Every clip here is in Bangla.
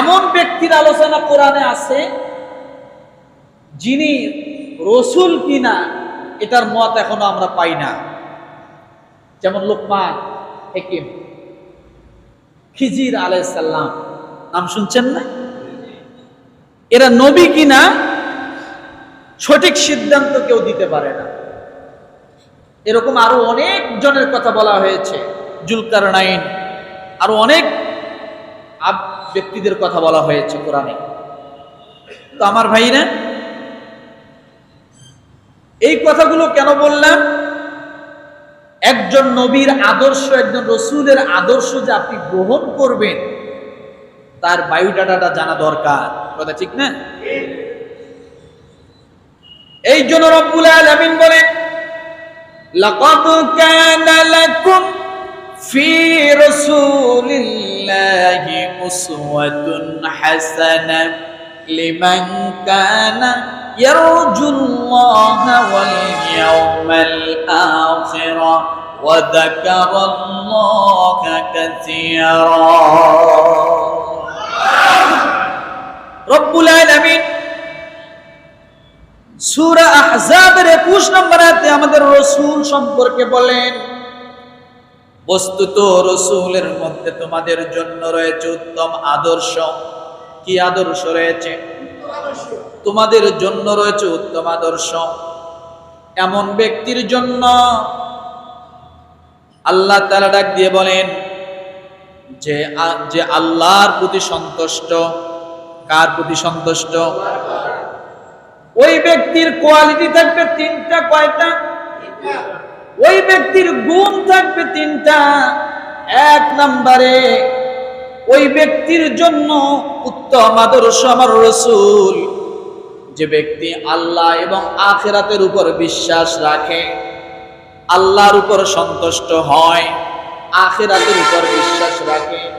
এমন ব্যক্তির আলোচনা কোরআনে আছে যিনি রসুল কিনা এটার মত এখনও আমরা পাই না। যেমন লোকমান হেকিম, খিজির আলাইসাল্লাম নাম শুনছেন না? এরা নবী কিনা সঠিক সিদ্ধান্ত কেউ দিতে পারে না। এরকম আরও অনেক জনের কথা বলা হয়েছে জুলকার নাইন আরও অনেক ব্যক্তিদের কথা বলা হয়েছে কোরআনে। তো আমার ভাইরা এই কথাগুলো কেন বললাম? একজন নবীর আদর্শ, একজন রসুলের আদর্শ যে আপনি গ্রহণ করবেন, তার বায়োডাটাটা জানা দরকার। কথা ঠিক না? এই জন্য রব্বুল আলামিন বলেন ফি রাসূলিল্লাহি উসওয়াতুন হাসানা লিমান কানা ইয়ারজুল্লাহা ওয়াল ইয়াওমাল আখির ওয়া যাকারাল্লাহা কাসীরা রব্বুল আলামিন সূরা আহজাবের 21 নম্বর আয়াতে আমাদের রাসূল সম্পর্কে বলেন। বস্তুত রসুলের মধ্যে তোমাদের জন্য রয়েছে উত্তম আদর্শ। কি আদর্শ রয়েছে? তোমাদের জন্য রয়েছে উত্তম আদর্শ। এমন ব্যক্তির জন্য আল্লাহ তাআলা ডাক দিয়ে বলেন, যে যে আল্লাহর প্রতি সন্তুষ্ট। কার প্রতি সন্তুষ্ট? ওই ব্যক্তির কোয়ালিটি থাকবে তিনটা, কয়টা? ব্যক্তির গুণ থাকবে তিনটা। এক নম্বরে, ওই ব্যক্তির জন্য উত্তম আদর্শ আমার রসুল। যে ব্যক্তি আল্লাহ এবং আখেরাতের উপর বিশ্বাস রাখে, আল্লাহর উপর সন্তুষ্ট হয়, আখেরাতের উপর বিশ্বাস রাখে।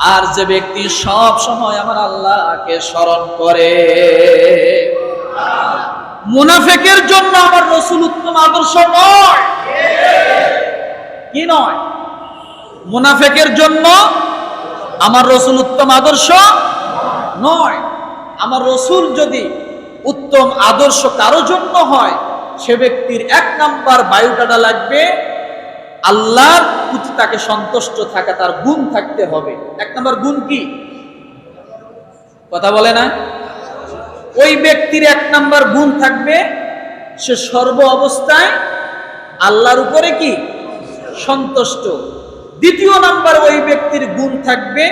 আর যে ব্যক্তি সব সময় আমার আল্লাহকে স্মরণ করে। মুনাফেকের জন্য আমার রসুল উত্তম আদর্শ নয়। কি নয়? মুনাফেকের জন্য আমার রসুল উত্তম আদর্শ নয়। আমার রসুল যদি উত্তম আদর্শ কারও জন্য হয়, সে ব্যক্তির এক নাম্বার বায়ুটাটা লাগবে আল্লাহর প্রতি তাকে সন্তুষ্ট থাকা, তার গুণ থাকতে হবে। এক নাম্বার গুণ কি? কথা বলে না? ওই ব্যক্তির এক নাম্বার গুণ থাকবে, সে সর্ব অবস্থায় আল্লাহর উপরে কি? সন্তুষ্ট। দ্বিতীয় নাম্বার ওই ব্যক্তির গুণ থাকবে,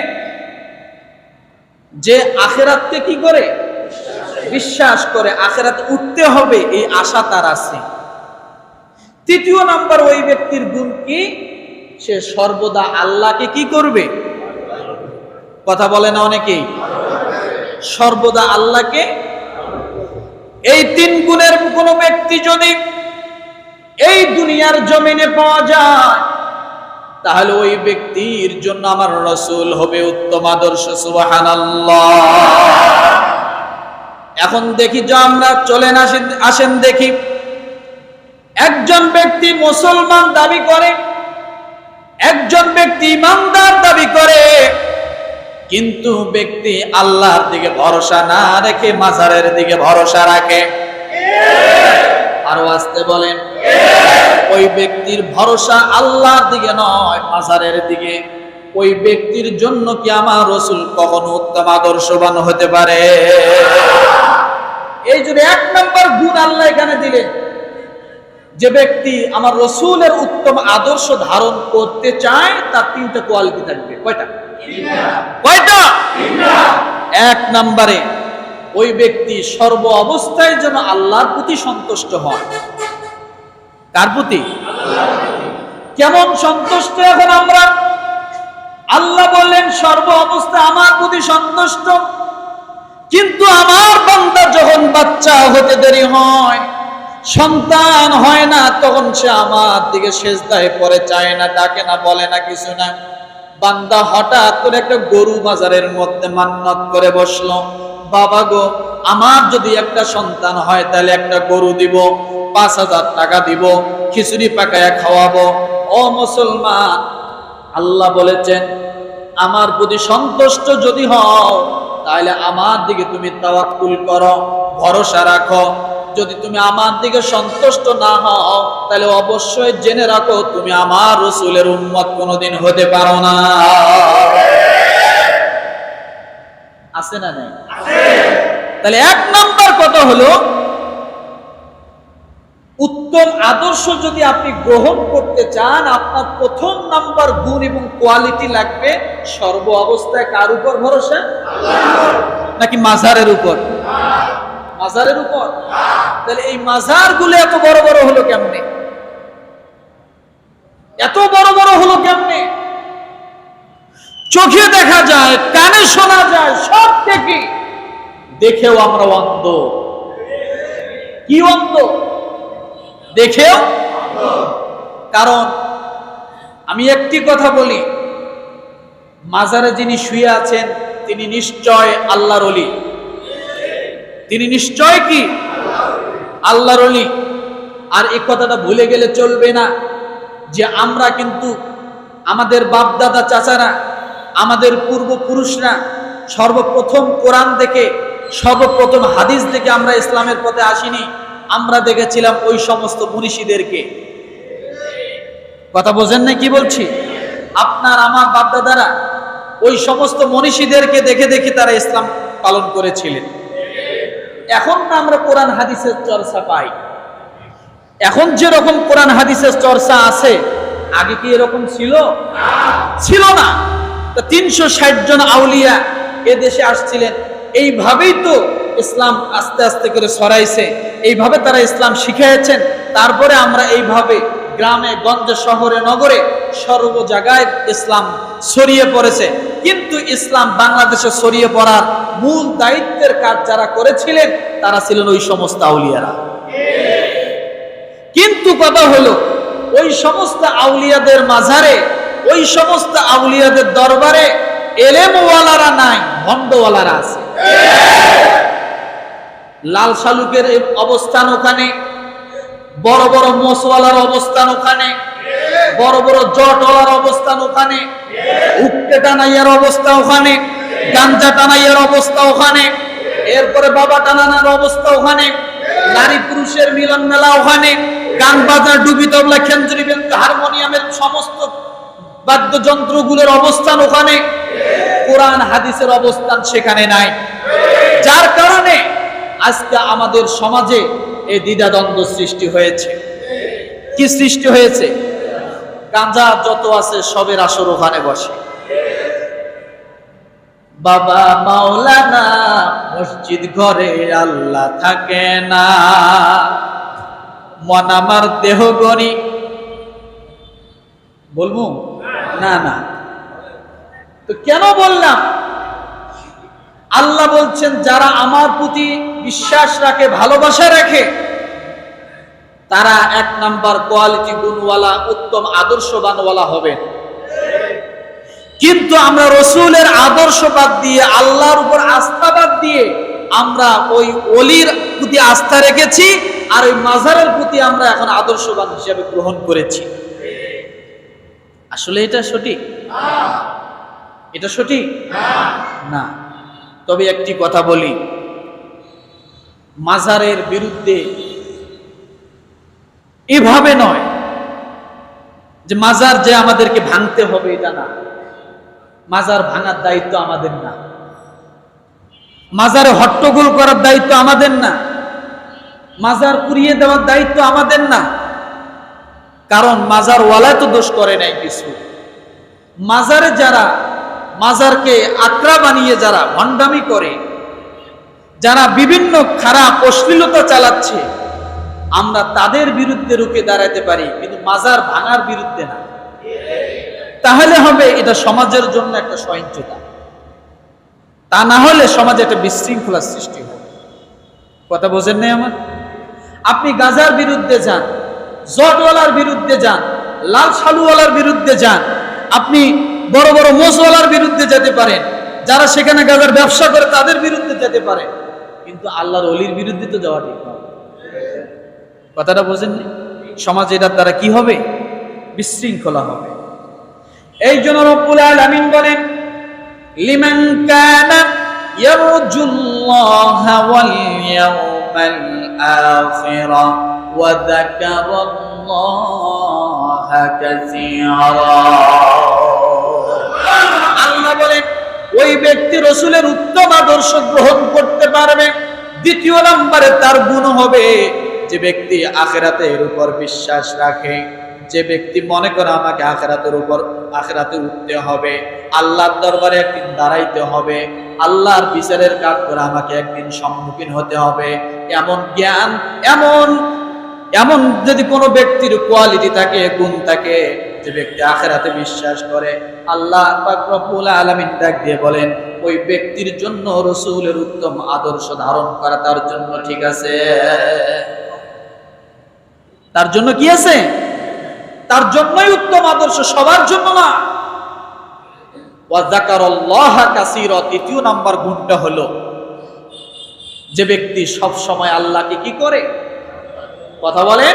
যে আখেরাতকে কি করে? বিশ্বাস করে, আখেরাত উঠতে হবে, এই আশা তার আছে। তৃতীয় নাম্বার ওই ব্যক্তির গুণ কি? সে সর্বদা আল্লাহকে কি করবে? কথা বলে না অনেকেই? সর্বদা আল্লাহকে এই তিন গুণের কোনো ব্যক্তি যদি এই দুনিয়ার জমিনে পাওয়া যায়, তাহলে ওই ব্যক্তির জন্য আমার রসুল হবে উত্তম আদর্শ এখন দেখি যে আমরা চলেন আসেন দেখি। একজন ব্যক্তি মুসলমান দাবি করে, একজন ব্যক্তি ইমানদার দাবি করে কিন্তু ব্যক্তি আল্লাহর দিকে ভরসা না রেখে মাজারের দিকে ভরসা রাখে। আরও আসতে বলেন। ওই ব্যক্তির ভরসা আল্লাহর দিকে নয়, মাজারের দিকে। ওই ব্যক্তির জন্য কি আমার রসুল কখনো উত্তম আদর্শবান হতে পারে? এই জন্য এক নম্বর গুণ আল্লাহ এখানে দিলেন। যে ব্যক্তি আমার রসুলের উত্তম আদর্শ ধারণ করতে চায়, তার তিনটা কোয়ালিটি থাকবে। কয়টা? কয়টা? এক নম্বরে, ওই ব্যক্তি সর্ব অবস্থায় যেন আল্লাহর প্রতি সন্তুষ্ট হয়। কার প্রতি? কেমন সন্তুষ্ট এখন আমরা? আল্লাহ বললেন, সর্ব অবস্থা আমার প্রতি সন্তুষ্ট। কিন্তু আমার বান্দা যখন বাচ্চা হতে দেরি হয়, সন্তান হয় না, তখন সে আমার দিকে শেষদায় পরে চায় না, ডাকে না, বলে না, কিছু না। বান্দা হঠাৎ করে একটা গরু বাজারের মধ্যে মান্নত করে বসল। বাবা গো, আমার যদি একটা সন্তান হয় তাহলে একটা গরু দিব, পাঁচ হাজার টাকা দিব, খিচুড়ি পাকায়া খাওয়াবো। ও মুসলমান, আল্লাহ বলেছেন, আমার প্রতি সন্তুষ্ট যদি হও, তাহলে আমার দিকে তুমি তাওয়াক্কুল করো, ভরসা রাখো। যদি তুমি আমার দিকে সন্তুষ্ট না হও, তাহলে অবশ্যই জেনে রাখো, তুমি আমার রসুলের উম্মত কোনোদিন হতে পারো না। আছে না নাই? তাহলে এক নাম্বার কথা হলো, উত্তম আদর্শ যদি আপনি গ্রহণ করতে চান, আপনার প্রথম নাম্বার গুণ এবং কোয়ালিটি লাগবে সর্ব অবস্থায় কার উপর ভরসা? নাকি মাজারের উপর? মাজারের উপর? তাহলে এই মাজারগুলো এত বড় বড় হলো কেমনে? এত বড় বড় হলো কেমনে? চোখে দেখা যায়, কানে শোনা যায়, সব থেকে দেখেও আমরা অন্ধ। কি অন্ধ? দেখেও কারণ আমি একটি কথা বলি, মাজারে যিনি শুয়ে আছেন, তিনি নিশ্চয় আল্লাহর অলি। তিনি নিশ্চয় কি? আল্লাহর অলি আর এই কথাটা ভুলে গেলে চলবে না যে আমরা কিন্তু আমাদের বাপদাদা চাচারা, আমাদের পূর্বপুরুষরা সর্বপ্রথম কোরআন থেকে, সর্বপ্রথম হাদিস থেকে আমরা ইসলামের পথে আসিনি। আমরা দেখেছিলাম ওই সমস্ত মনীষীদেরকে। কথা বোঝেন না কি বলছি? আপনার আমার বাপদাদারা ওই সমস্ত মনীষীদেরকে দেখে দেখে তারা ইসলাম পালন করেছিলেন। এখন না আমরা কোরআন হাদিসের চর্চা পাই। এখন যেরকম কোরআন হাদিসের চর্চা আছে, আগে কি এরকম ছিল? ছিল না। তিনশো ষাট জন আউলিয়া এ দেশে আসছিলেন। এইভাবেই তো ইসলাম আস্তে আস্তে করে সরাইছে এইভাবে তারা ইসলাম শিখিয়েছেন তারপরে আমরা এইভাবে গ্রামে, গঞ্জে, শহরে, নগরে সর্ব জায়গায় ইসলাম ছড়িয়ে পড়েছে। কিন্তু ইসলাম বাংলাদেশে ছড়িয়ে পড়ার মূল দায়িত্বের কাজ যারা করেছিলেন, তারা ছিলেন ওই সমস্ত আউলিয়ারা। কিন্তু কথা হলো, ওই সমস্ত আউলিয়াদের মাঝারে, ওই সমস্ত আউলিয়াদের দরবারে এলেমওয়ালারা নাই, ভণ্ডওয়ালারা আছে। লাল শালুকের অবস্থান ওখানে বড় বড় মোসওয়ালার অবস্থান ওখানে, বড় বড় জটওয়ালার অবস্থান ওখানে, উক্তে টানাইয়ার অবস্থা ওখানে, গাঞ্জা টানাইয়ার অবস্থা ওখানে, এরপরে বাবা টানানার অবস্থা ওখানে, নারী পুরুষের মিলন মেলা ওখানে, গান বাজার ডুবি তবলা, খেঞ্জুরি হারমোনিয়ামের সমস্ত বাদ্যযন্ত্রগুলোর অবস্থান ওখানে, কোরআন, হাদিসের অবস্থান সেখানে নাই। যার কারণে আজকে আমাদের সমাজে এই দ্বিধাদ্বন্দ্ব সৃষ্টি হয়েছে। কি সৃষ্টি হয়েছে? গাঁজা যত আছে সবের আসর ওখানে বসে। বাবা মাওলানা মসজিদ ঘরে আল্লাহ থাকে না। মন আমার দেহ গণি বলব? না না। তো কেন বললাম? আল্লাহ বলছেন, যারা আমার প্রতি বিশ্বাস রাখে ভালোবাসা রাখে তারা এক নাম্বার কোয়ালিটি গুণওয়ালা উত্তম আদর্শবানওয়ালা হবে কিন্তু আমরা রসুলের আদর্শ বাদ দিয়ে আল্লাহর উপর আস্থা বাদ দিয়ে আমরা ওই অলির প্রতি আস্থা রেখেছি আর ওই মাজারের প্রতি আমরা এখন আদর্শবান হিসেবে গ্রহণ করেছি। আসলে এটা সঠিক? এটা সঠিক? না। তবে একটি কথা বলি। মাজারের বিরুদ্ধে। এভাবে নয় যে মাজার যে আমাদেরকে ভাঙতে হবে এটা না। মাজার ভাঙার দায়িত্ব আমাদের না। মাজারে হট্টগোল করার দায়িত্ব আমাদের না। মাজার পুড়িয়ে দেওয়ার দায়িত্ব আমাদের না। কারণ মাজার ওয়ালায় তো দোষ করে নাই কিছু। মাজারে যারা, মাজারকে আত্রা বানিয়ে যারা ভণ্ডামি করে যারা বিভিন্ন খারাপ অশ্লীলতা চালাচ্ছে, আমরা তাদের বিরুদ্ধে রুখে দাঁড়াতে পারি, কিন্তু মাজার ভাঙার বিরুদ্ধে না। তাহলে হবে এটা সমাজের জন্য একটা সহিংসতা। তা না হলে সমাজে একটা বিশৃঙ্খলার সৃষ্টি হবে। কথা বোঝেন নাই আমার? আপনি গাজার বিরুদ্ধে যান, জটওয়ালার বিরুদ্ধে যান, লাল সালুওয়ালার বিরুদ্ধে যান, আপনি বড় বড় মোসওয়ালার বিরুদ্ধে যেতে পারেন, যারা সেখানে গাজার ব্যবসা করে তাদের বিরুদ্ধে যেতে পারে কিন্তু আল্লাহর অলির বিরুদ্ধে তো যাওয়া ঠিক নয় কথাটা বোঝেননি? সমাজ এটার দ্বারা কি হবে? বিশৃঙ্খলা হবে। এই জন্য রব্বুল আলামিন বলেন, লিমান কানা ইয়ারজুল্লাহ ওয়াল ইয়াউমাল আখিরা ওয়া যাকারাল্লাহ কাসীরা। আল্লাহ বলেন, ওই ব্যক্তি রসুলের উত্তম আদর্শ গ্রহণ পারবে, দ্বিতীয় নম্বরে তার গুণ হবে যে ব্যক্তি আখেরাতের উপর বিশ্বাস রাখে। যে ব্যক্তি মনে করে আমাকে আখেরাতের উপর, আখেরাতে উঠতে হবে, আল্লাহর দরবারে একদিন দাঁড়াইতে হবে, আল্লাহর বিচারের কাজ করে আমাকে একদিন সম্মুখীন হতে হবে। এমন জ্ঞান, এমন এমন যদি কোনো ব্যক্তির কোয়ালিটি থাকে, গুণ থাকে যে ব্যক্তি আখেরাতে বিশ্বাস করে, আল্লাহ রব্বুল আলামিন ডাক দিয়ে বলেন, ওই ব্যক্তির জন্য রসুলের উত্তম আদর্শ ধারণ করা তার জন্য ঠিক আছে। তার জন্য কি আছে? তার জন্যই উত্তম আদর্শ, সবার জন্য না। তৃতীয় নাম্বার গুণটা হলো যে ব্যক্তি সব সময় আল্লাহকে কি করে? কথা বলে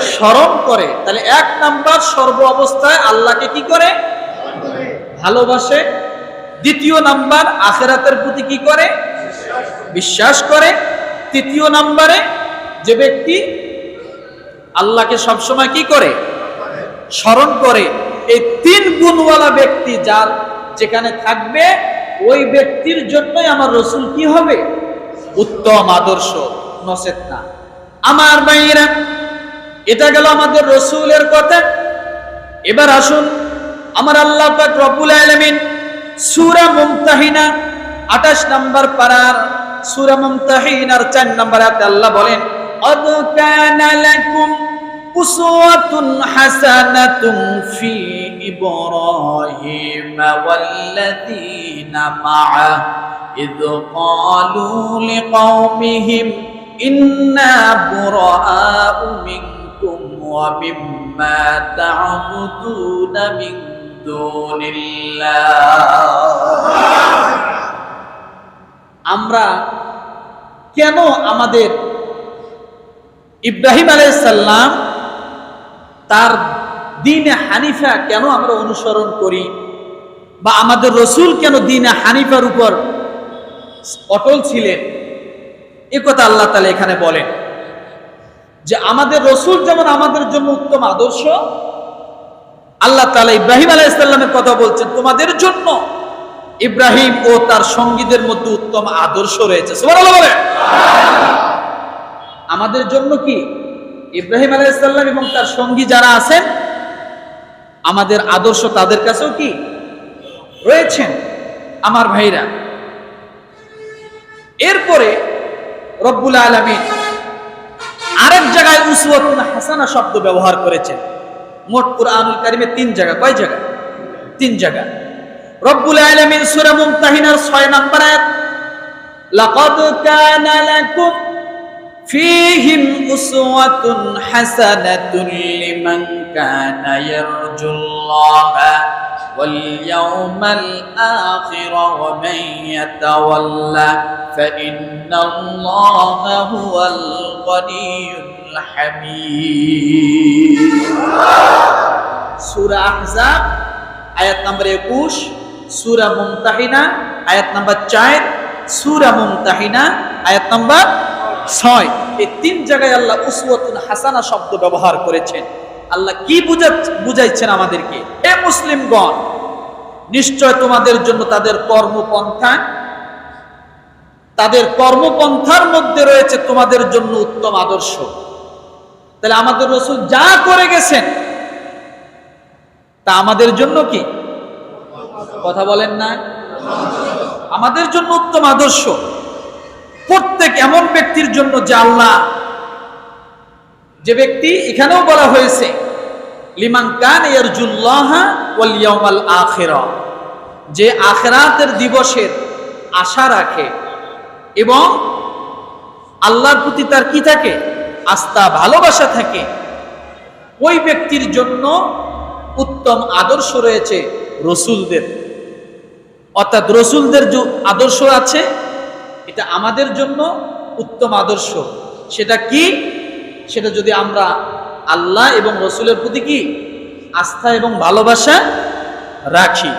স্মরণ করে। তাহলে এক নাম্বার সর্ব অবস্থায় আল্লাহকে কি করে? ভালোবাসে। দ্বিতীয় নাম্বার আখেরাতের প্রতি কি করে? বিশ্বাস করে। তৃতীয় নাম্বারে যে ব্যক্তি আল্লাহকে সবসময় কি করে? স্মরণ করে। এই তিন গুণওয়ালা ব্যক্তি যার যেখানে থাকবে, ওই ব্যক্তির জন্যই আমার রসুল কি হবে? উত্তম আদর্শ নসেত না। আমার ভাইয়েরা এটা গেল আমাদের রসুলের কথা এবার আসুন আমার আল্লাহ পাক রব্বুল আলামিন সূরা মুমতাহিনা 28 নাম্বার পারার সূরা মুমতাহিনার 4 নাম্বার আয়াতে আল্লাহ বলেন قد كان لكم أسوة حسنة في إبراهيم والذين معه إذ قالوا لقومهم إنا براء منكم ومما تعبدون من دون الله আমরা কেন আমাদের ইব্রাহিম আলাইসাল্লাম তার দিনে হানিফা কেন আমরা অনুসরণ করি বা আমাদের রসুল কেন দিনে হানিফার উপর অটল ছিলেন এ কথা আল্লাহ তালা এখানে বলেন যে আমাদের রসুল যেমন আমাদের জন্য উত্তম আদর্শ, আল্লাহ তালা ইব্রাহিম আলাইসাল্লামের কথা বলছেন, তোমাদের জন্য ইব্রাহিম ও তার সঙ্গীদের মধ্যে উত্তম আদর্শ রয়েছে। আমাদের জন্য কি? ইব্রাহিম আলাইসাল্লাম এবং তার সঙ্গী যারা আছেন, আমাদের আদর্শ তাদের কাছেও কি? রয়েছেন। আমার ভাইরা, এরপরে রব্বুল জায়গায় উসওয়াতুন হাসানা শব্দ ব্যবহার করেছেন মোট কুরআনুল কারিমে তিন জায়গা কয় জায়গা তিন জায়গা রব্বুল আলামিন সূরা মুমতাহিনার 6 নম্বর আয়াত লাকাদ কানা লাকুম ফীহিম উসওয়াতুন হাসানাতুন লিমান কানা ইয়ারজুল্লাহা واليوم الآخر ومن يتولى فإن الله هو গনিউল হামিদ। সূরা আহজাব, আয়াত নম্বর 21 সূরা মুমতাহিনা, আয়াত নম্বর 4 সূরা মুমতাহিনা, আয়াত নম্বর 6 এই তিন জায়গায় আল্লাহ উসওয়াতুল হাসানা শব্দ ব্যবহার করেছেন। আল্লাহ কি বুঝাইছেন আমাদেরকে? হে মুসলিমগণ, নিশ্চয় তোমাদের জন্য তাদের কর্মপন্থা তাদের কর্মপন্থার মধ্যে রয়েছে তোমাদের জন্য উত্তম আদর্শ। তাহলে আমাদের রসুল যা করে গেছেন, তা আমাদের জন্য কি? কথা বলেন না। আমাদের জন্য উত্তম আদর্শ। প্রত্যেক এমন ব্যক্তির জন্য যে আল্লাহ, যে ব্যক্তি এখানেও বলা হয়েছে, লিমান কান ইয়ারজুল্লাহ যে আখেরাতের দিবসের আশা রাখে এবং আল্লাহর প্রতি তার কি থাকে? আস্থা, ভালোবাসা থাকে। ওই ব্যক্তির জন্য উত্তম আদর্শ রয়েছে রসুলদের। অর্থাৎ রসুলদের যে আদর্শ আছে, এটা আমাদের জন্য উত্তম আদর্শ। সেটা কি? সেটা যদি আমরা আল্লাহ এবং রসুলের প্রতি কি? আস্থা এবং ভালোবাসা রাখি।